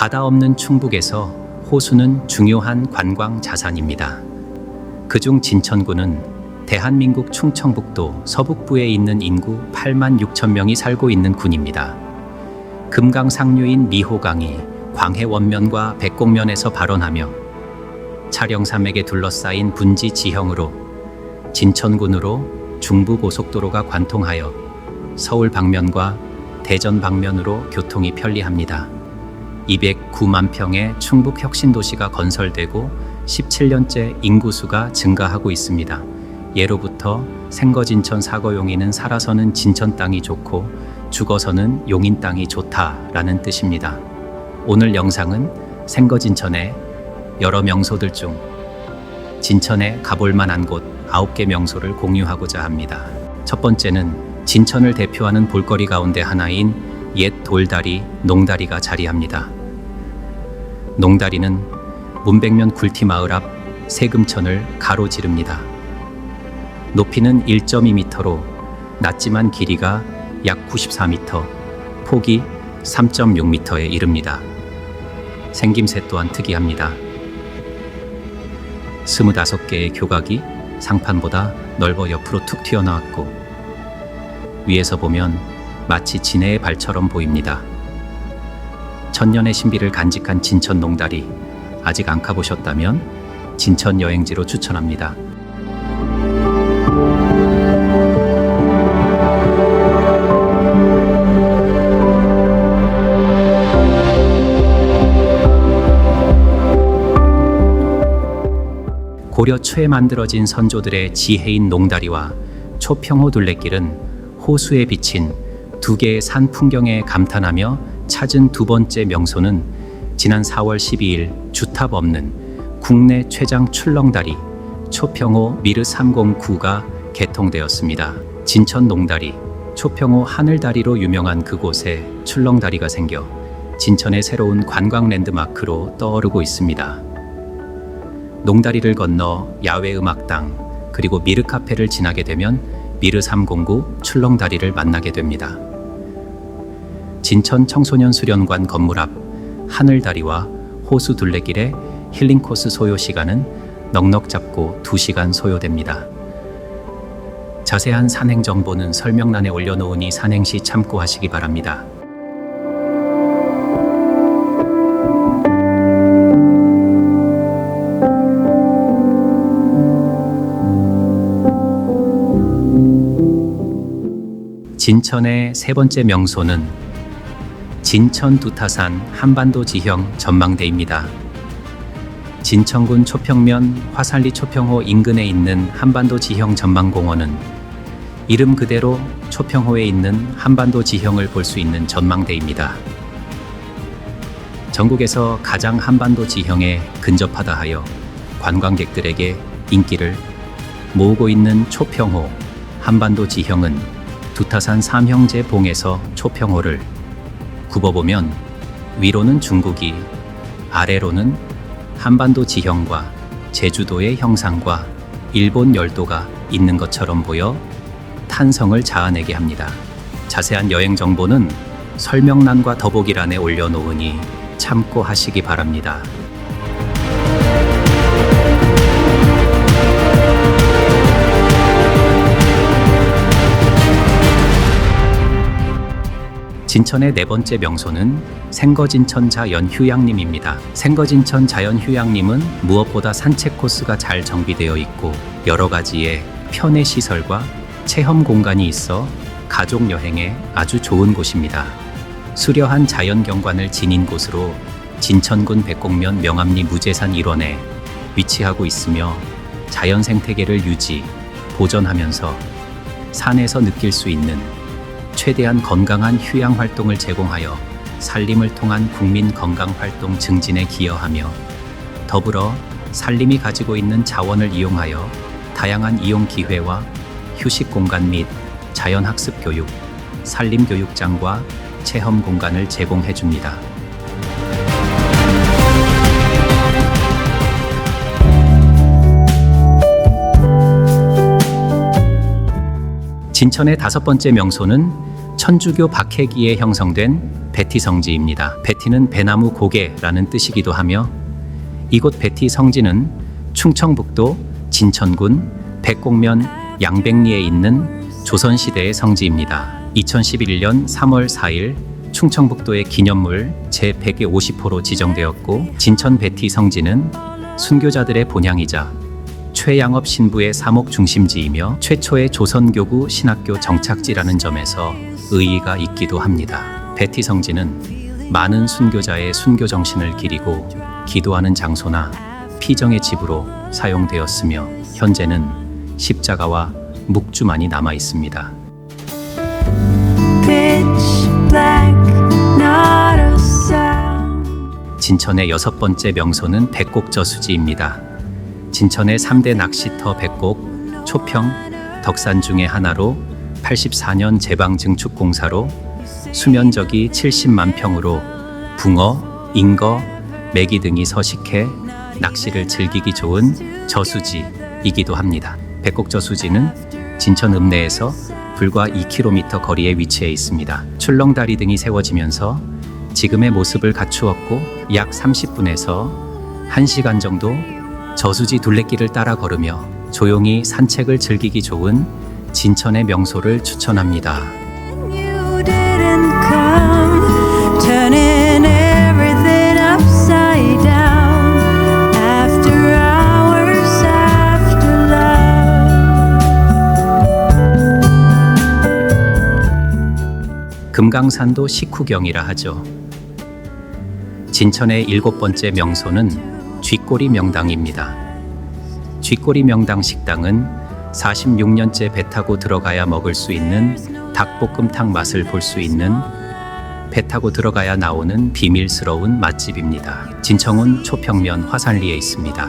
바다 없는 충북에서 호수는 중요한 관광 자산입니다. 그중 진천구는 대한민국 충청북도 서북부에 있는 인구 8만 6천 명이 살고 있는 군입니다. 금강 상류인 미호강이 광해 원면과 백곡면에서 발원하며 차령산맥에 둘러싸인 분지 지형으로 진천군으로 중부고속도로가 관통하여 서울 방면과 대전 방면으로 교통이 편리합니다. 209만 평의 충북 혁신도시가 건설되고 17년째 인구수가 증가하고 있습니다. 예로부터 생거진천 사거용인은 살아서는 진천 땅이 좋고 죽어서는 용인 땅이 좋다라는 뜻입니다. 오늘 영상은 생거진천의 여러 명소들 중 진천에 가볼 만한 곳 9개 명소를 공유하고자 합니다. 첫 번째는 진천을 대표하는 볼거리 가운데 하나인 옛 돌다리, 농다리가 자리합니다. 농다리는 문백면 굴티마을 앞 세금천을 가로지릅니다. 높이는 1.2m로 낮지만 길이가 약 94m, 폭이 3.6m에 이릅니다. 생김새 또한 특이합니다. 25개의 교각이 상판보다 넓어 옆으로 툭 튀어나왔고 위에서 보면 마치 진해의 발처럼 보입니다. 천년의 신비를 간직한 진천 농다리 아직 안 가보셨다면 진천 여행지로 추천합니다. 고려 초에 만들어진 선조들의 지혜인 농다리와 초평호 둘레길은 호수에 비친 두 개의 산 풍경에 감탄하며 찾은 두 번째 명소는 지난 4월 12일 주탑 없는 국내 최장 출렁다리 초평호 미르 309가 개통되었습니다. 진천 농다리, 초평호 하늘다리로 유명한 그곳에 출렁다리가 생겨 진천의 새로운 관광 랜드마크로 떠오르고 있습니다. 농다리를 건너 야외 음악당 그리고 미르 카페를 지나게 되면 미르 309 출렁다리를 만나게 됩니다. 진천 청소년 수련관 건물 앞 하늘다리와 호수 둘레길의 힐링 코스 소요 시간은 넉넉 잡고 2시간 소요됩니다. 자세한 산행 정보는 설명란에 올려놓으니 산행 시 참고하시기 바랍니다. 진천의 세 번째 명소는 진천 두타산 한반도 지형 전망대입니다. 진천군 초평면 화살리 초평호 인근에 있는 한반도 지형 전망공원은 이름 그대로 초평호에 있는 한반도 지형을 볼 수 있는 전망대입니다. 전국에서 가장 한반도 지형에 근접하다 하여 관광객들에게 인기를 모으고 있는 초평호 한반도 지형은 두타산 삼형제 봉에서 초평호를 굽어보면 위로는 중국이 아래로는 한반도 지형과 제주도의 형상과 일본 열도가 있는 것처럼 보여 탄성을 자아내게 합니다. 자세한 여행 정보는 설명란과 더보기란에 올려놓으니 참고하시기 바랍니다. 진천의 네 번째 명소는 생거진천 자연휴양림입니다. 생거진천 자연휴양림은 무엇보다 산책 코스가 잘 정비되어 있고 여러 가지의 편의 시설과 체험 공간이 있어 가족 여행에 아주 좋은 곳입니다. 수려한 자연 경관을 지닌 곳으로 진천군 백곡면 명암리 무제산 일원에 위치하고 있으며 자연 생태계를 유지, 보존하면서 산에서 느낄 수 있는 최대한 건강한 휴양 활동을 제공하여 산림을 통한 국민 건강 활동 증진에 기여하며 더불어 산림이 가지고 있는 자원을 이용하여 다양한 이용 기회와 휴식 공간 및 자연 학습 교육, 산림 교육장과 체험 공간을 제공해 줍니다. 진천의 다섯 번째 명소는 천주교 박해기에 형성된 베티 성지입니다. 베티는 배나무 고개라는 뜻이기도 하며 이곳 베티 성지는 충청북도 진천군 백곡면 양백리에 있는 조선시대의 성지입니다. 2011년 3월 4일 충청북도의 기념물 제150호로 지정되었고 진천 베티 성지는 순교자들의 본향이자 최양업 신부의 사목 중심지이며 최초의 조선교구 신학교 정착지라는 점에서 의의가 있기도 합니다. 베티 성지는 많은 순교자의 순교 정신을 기리고 기도하는 장소나 피정의 집으로 사용되었으며 현재는 십자가와 묵주만이 남아 있습니다. 진천의 여섯 번째 명소는 백곡저수지입니다. 진천의 3대 낚시터 백곡, 초평, 덕산 중의 하나로 84년 제방 증축 공사로 수면적이 70만 평으로 붕어, 잉거, 메기 등이 서식해 낚시를 즐기기 좋은 저수지이기도 합니다. 백곡 저수지는 진천 읍내에서 불과 2km 거리에 위치해 있습니다. 출렁다리 등이 세워지면서 지금의 모습을 갖추었고 약 30분에서 1시간 정도 저수지 둘레길을 따라 걸으며 조용히 산책을 즐기기 좋은 진천의 명소를 추천합니다. 금강산도 식후경이라 하죠. 진천의 일곱 번째 명소는 쥐꼬리 명당입니다. 쥐꼬리 명당 식당은 46년째 배 타고 들어가야 먹을 수 있는 닭볶음탕 맛을 볼 수 있는 배 타고 들어가야 나오는 비밀스러운 맛집입니다. 진청은 초평면 화산리에 있습니다.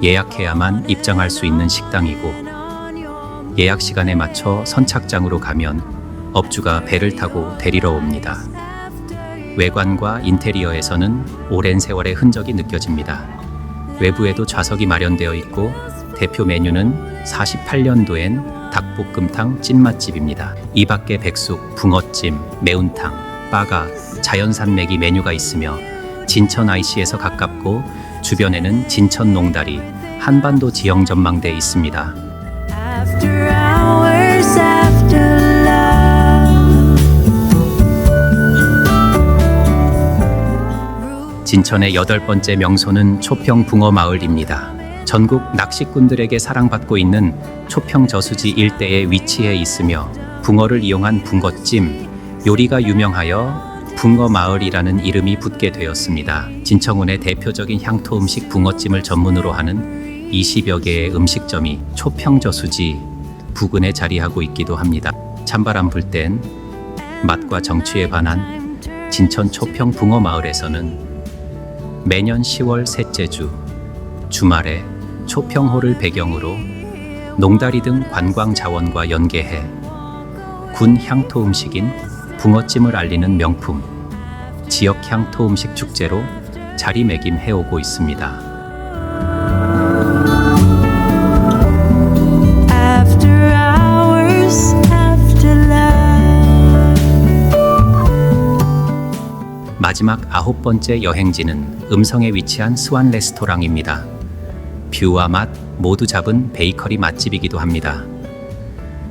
예약해야만 입장할 수 있는 식당이고 예약 시간에 맞춰 선착장으로 가면 업주가 배를 타고 데리러 옵니다. 외관과 인테리어에서는 오랜 세월의 흔적이 느껴집니다. 외부에도 좌석이 마련되어 있고 대표 메뉴는 48년도엔 닭볶음탕 찐맛집입니다. 이 밖에 백숙, 붕어찜, 매운탕, 빠가, 자연산 맥이 메뉴가 있으며 진천 IC에서 가깝고 주변에는 진천 농다리, 한반도 지형 전망대 있습니다. 진천의 여덟 번째 명소는 초평 붕어 마을입니다. 전국 낚시꾼들에게 사랑받고 있는 초평 저수지 일대에 위치해 있으며 붕어를 이용한 붕어찜 요리가 유명하여 붕어 마을이라는 이름이 붙게 되었습니다. 진청군의 대표적인 향토 음식 붕어찜을 전문으로 하는 20여 개의 음식점이 초평 저수지 부근에 자리하고 있기도 합니다. 찬바람 불 땐 맛과 정취에 반한 진천 초평 붕어 마을에서는 매년 10월 셋째 주 주말에 초평호를 배경으로 농다리 등 관광 자원과 연계해 군 향토 음식인 붕어찜을 알리는 명품 지역 향토 음식 축제로 자리매김해 오고 있습니다. 마지막 아홉 번째 여행지는 음성에 위치한 스완 레스토랑입니다. 뷰와 맛 모두 잡은 베이커리 맛집이기도 합니다.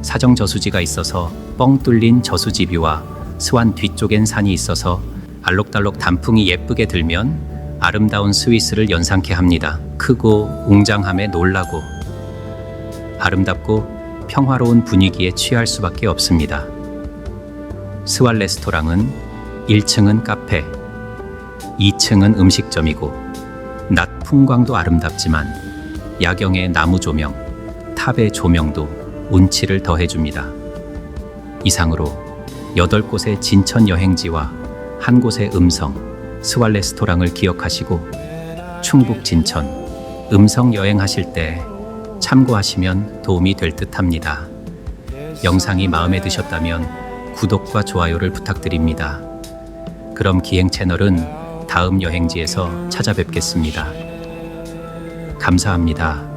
사정 저수지가 있어서 뻥 뚫린 저수지 뷰와 스완 뒤쪽엔 산이 있어서 알록달록 단풍이 예쁘게 들면 아름다운 스위스를 연상케 합니다. 크고 웅장함에 놀라고 아름답고 평화로운 분위기에 취할 수밖에 없습니다. 스완 레스토랑은 1층은 카페, 2층은 음식점이고 낮 풍광도 아름답지만 야경의 나무 조명, 탑의 조명도 운치를 더해줍니다. 이상으로 8곳의 진천 여행지와 한 곳의 음성, 스왈 레스토랑을 기억하시고 충북 진천, 음성 여행하실 때 참고하시면 도움이 될 듯 합니다. 영상이 마음에 드셨다면 구독과 좋아요를 부탁드립니다. 그럼 기행 채널은 다음 여행지에서 찾아뵙겠습니다. 감사합니다.